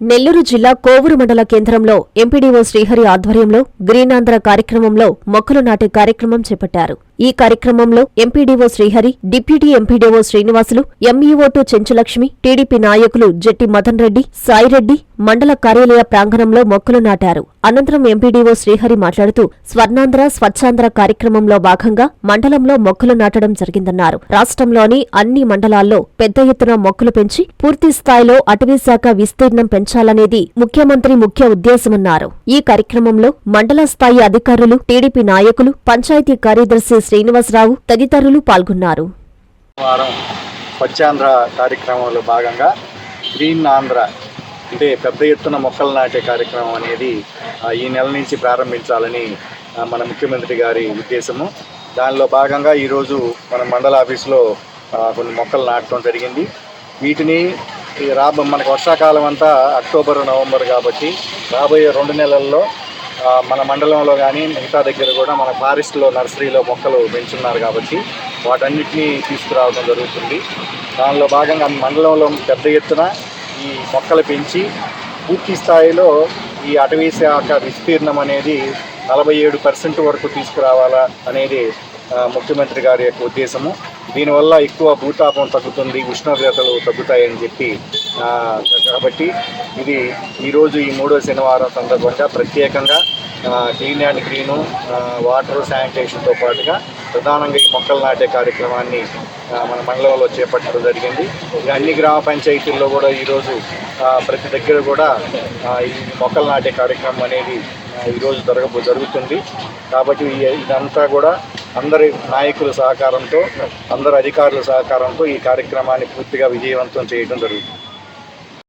నెల్లూరు జిల్లా కోవూరు మండల కేంద్రంలో ఎంపీడీఓ శ్రీహరి ఆధ్వర్యంలో గ్రీనాంధ్ర కార్యక్రమంలో మొక్కలు నాటే కార్యక్రమం చేపట్టారు. ఈ కార్యక్రమంలో MPDO Srihari deputy MPDO Srinivasulu MEO Chenchulakshmi TDP నాయకులు జెట్టి మదన్ రెడ్డి సాయిరెడ్డి మండల కార్యాలయ ప్రాంగణంలో మొక్కలు నాటారు. అనంతరం ఎంపీడీఓ శ్రీహరి మాట్లాడుతూ స్వర్ణాంధ్ర స్వచ్ఛాంధ్ర కార్యక్రమంలో భాగంగా మండలంలో మొక్కలు నాటడం జరిగిందన్నారు. రాష్ట్రంలోని అన్ని మండలాల్లో పెద్ద ఎత్తున మొక్కలు పెంచి పూర్తి స్థాయిలో అటవీశాఖ విస్తీర్ణం పెంచాలనేది ముఖ్యమంత్రి ముఖ్య ఉద్దేశమన్నారు. ఈ కార్యక్రమంలో మండల స్థాయి అధికారులు టీడీపీ నాయకులు పంచాయతీ కార్యదర్శి శ్రీనివాసరావు తదితరులు పాల్గొన్నారు. వారం స్వచ్ఛాంధ్ర కార్యక్రమంలో భాగంగా గ్రీన్ ఆంధ్ర అంటే పెద్ద ఎత్తున మొక్కలు నాటే కార్యక్రమం అనేది ఈ నెల నుంచి ప్రారంభించాలని మన ముఖ్యమంత్రి గారి ఉద్దేశము. దానిలో భాగంగా ఈరోజు మన మండల ఆఫీసులో కొన్ని మొక్కలు నాటడం జరిగింది. వీటిని ఈ మనకు వర్షాకాలం అంతా అక్టోబర్ నవంబర్ కాబట్టి రాబోయే రెండు నెలల్లో మన మండలంలో కానీ మిగతా దగ్గర కూడా మన ఫారెస్ట్లో నర్సరీలో మొక్కలు పెంచున్నారు కాబట్టి వాటన్నిటినీ తీసుకురావడం జరుగుతుంది. దానిలో భాగంగా మండలంలో పెద్ద ఎత్తున ఈ మొక్కలు పెంచి పూర్తి స్థాయిలో ఈ అటవీ శాఖ విస్తీర్ణం అనేది నలభై ఏడు పర్సెంట్ వరకు తీసుకురావాలా అనేది ముఖ్యమంత్రి గారి యొక్క ఉద్దేశము. దీనివల్ల ఎక్కువ భూతాపం తగ్గుతుంది ఉష్ణోగ్రతలు తగ్గుతాయని చెప్పి కాబట్టి ఇది ఈరోజు ఈ మూడో శనివారం సందర్భంగా ప్రత్యేకంగా క్లీన్ అండ్ గ్రీను వాటర్ శానిటేషన్తో పాటుగా ప్రధానంగా ఈ మొక్కలు నాటే కార్యక్రమాన్ని మన మండలంలో చేపట్టడం జరిగింది. ఇక అన్ని గ్రామ పంచాయతీల్లో కూడా ఈరోజు ప్రతి దగ్గర కూడా ఈ మొక్కలు నాటే కార్యక్రమం అనేది ఈరోజు జరగబో జరుగుతుంది. కాబట్టి ఇదంతా కూడా అందరి నాయకుల సహకారంతో అందరు అధికారుల సహకారంతో ఈ కార్యక్రమాన్ని పూర్తిగా విజయవంతం చేయడం జరుగుతుంది.